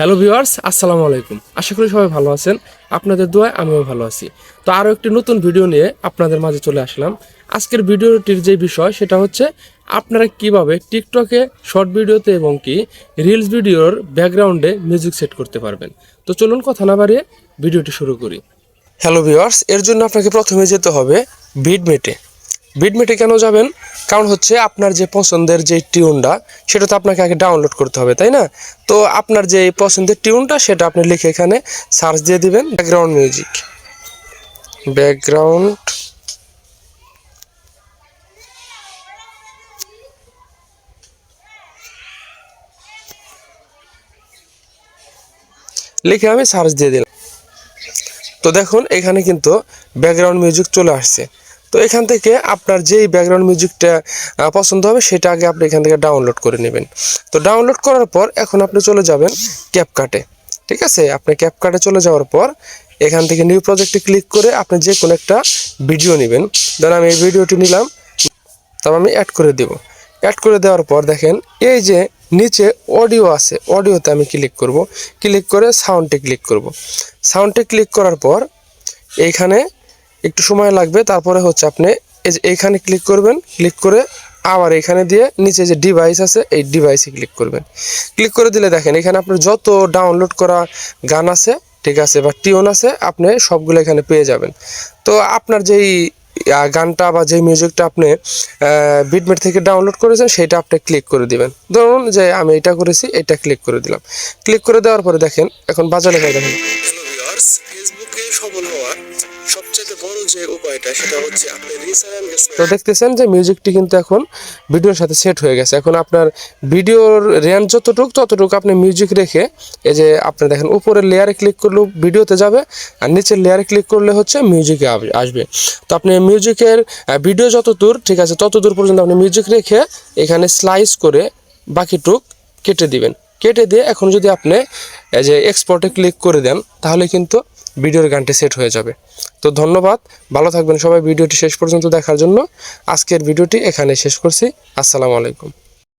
Hello viewers, আসসালামু আলাইকুম। আশা করি সবাই ভালো আছেন। আপনাদের দোয়ায় আমিও ভালো আছি। তো আরও একটি নতুন ভিডিও নিয়ে আপনাদের মাঝে চলে আসলাম। আজকের ভিডিওটির যে বিষয়, সেটা হচ্ছে আপনারা কীভাবে টিকটকে শর্ট ভিডিওতে এবং কি রিলস ভিডিওর ব্যাকগ্রাউন্ডে মিউজিক সেট করতে পারবেন। তো চলুন কথা না বাড়িয়ে ভিডিওটি শুরু করি। হ্যালো ভিউয়ার্স, এর জন্য আপনাকে প্রথমে যেতে হবে বিডমেটে বিডমেটে কেন যাবেন? কারণ হচ্ছে আপনার যে পছন্দের যে টিউনটা সেটা তো আপনাকে আগে ডাউনলোড করতে হবে, তাই না? তো আপনার যে পছন্দের টিউনটা সেটা আপনি লিখে এখানে সার্চ দিয়ে দিবেন ব্যাকগ্রাউন্ড মিউজিক ব্যাকগ্রাউন্ড লিখে আমি সার্চ দিয়ে দিলাম। তো দেখুন, এখানে কিন্তু ব্যাকগ্রাউন্ড মিউজিক চলে আসছে। তো এখান থেকে আপনার যেই ব্যাকগ্রাউন্ড মিউজিকটা পছন্দ হবে সেটা আগে আপনি এখান থেকে ডাউনলোড করে নেবেন। তো ডাউনলোড করার পর এখন আপনি চলে যাবেন ক্যাপকাটে ঠিক আছে? আপনি ক্যাপকাটে চলে যাওয়ার পর এখান থেকে নিউ প্রজেক্টে ক্লিক করে আপনি যে কোনো একটা ভিডিও নেবেন। ধরুন আমি এই ভিডিওটি নিলাম তবে আমি অ্যাড করে দেব। অ্যাড করে দেওয়ার পর দেখেন, এই যে নিচে অডিও আছে অডিওতে আমি ক্লিক করব। ক্লিক করে সাউন্ডে ক্লিক করব। সাউন্ডে ক্লিক করার পর এইখানে একটু সময় লাগবে, তারপরে হচ্ছে আপনি এই যে এইখানে ক্লিক করবেন ক্লিক করে আবার এখানে দিয়ে নিচে যে ডিভাইস আছে, এই ডিভাইসে ক্লিক করবেন। ক্লিক করে দিলে দেখেন, এখানে আপনার যত ডাউনলোড করা গান আছে, ঠিক আছে, বা টিউন আছে, আপনি সবগুলো এখানে পেয়ে যাবেন। তো আপনার যেই গানটা বা যে মিউজিকটা আপনি বিটমেট থেকে ডাউনলোড করেছেন, সেটা আপনি ক্লিক করে দিবেন। ধরুন যে আমি এটা করেছি, এটা ক্লিক করে দিলাম। ক্লিক করে দেওয়ার পরে দেখেন, এখন বাজারে লেখা দেখেন। ফেসবুকে সফল সেটা হচ্ছে তো দেখতেছেন যে মিউজিকটি কিন্তু এখন ভিডিওর সাথে সেট হয়ে গেছে। এখন আপনার ভিডিওর রেঞ্জ যতটুকু, ততটুকু আপনি মিউজিক রেখে এই যে আপনি দেখেন, উপরের লেয়ারে ক্লিক করলেও ভিডিওতে যাবে আর নিচের লেয়ারে ক্লিক করলে হচ্ছে মিউজিকে আসবে। তো আপনি মিউজিকের ভিডিও যত দূর ঠিক আছে তত দূর পর্যন্ত আপনি মিউজিক রেখে এখানে স্লাইস করে বাকিটুক কেটে দিবেন। কেটে দিয়ে এখন যদি আপনি এই যে এক্সপোর্টে ক্লিক করে দেন, তাহলে কিন্তু ভিডিওর গানটি সেট হয়ে যাবে। তো ধন্যবাদ, ভালো থাকবেন সবাই, ভিডিওটি শেষ পর্যন্ত দেখার জন্য। আজকের ভিডিওটি এখানে শেষ করছি। আসসালামু আলাইকুম।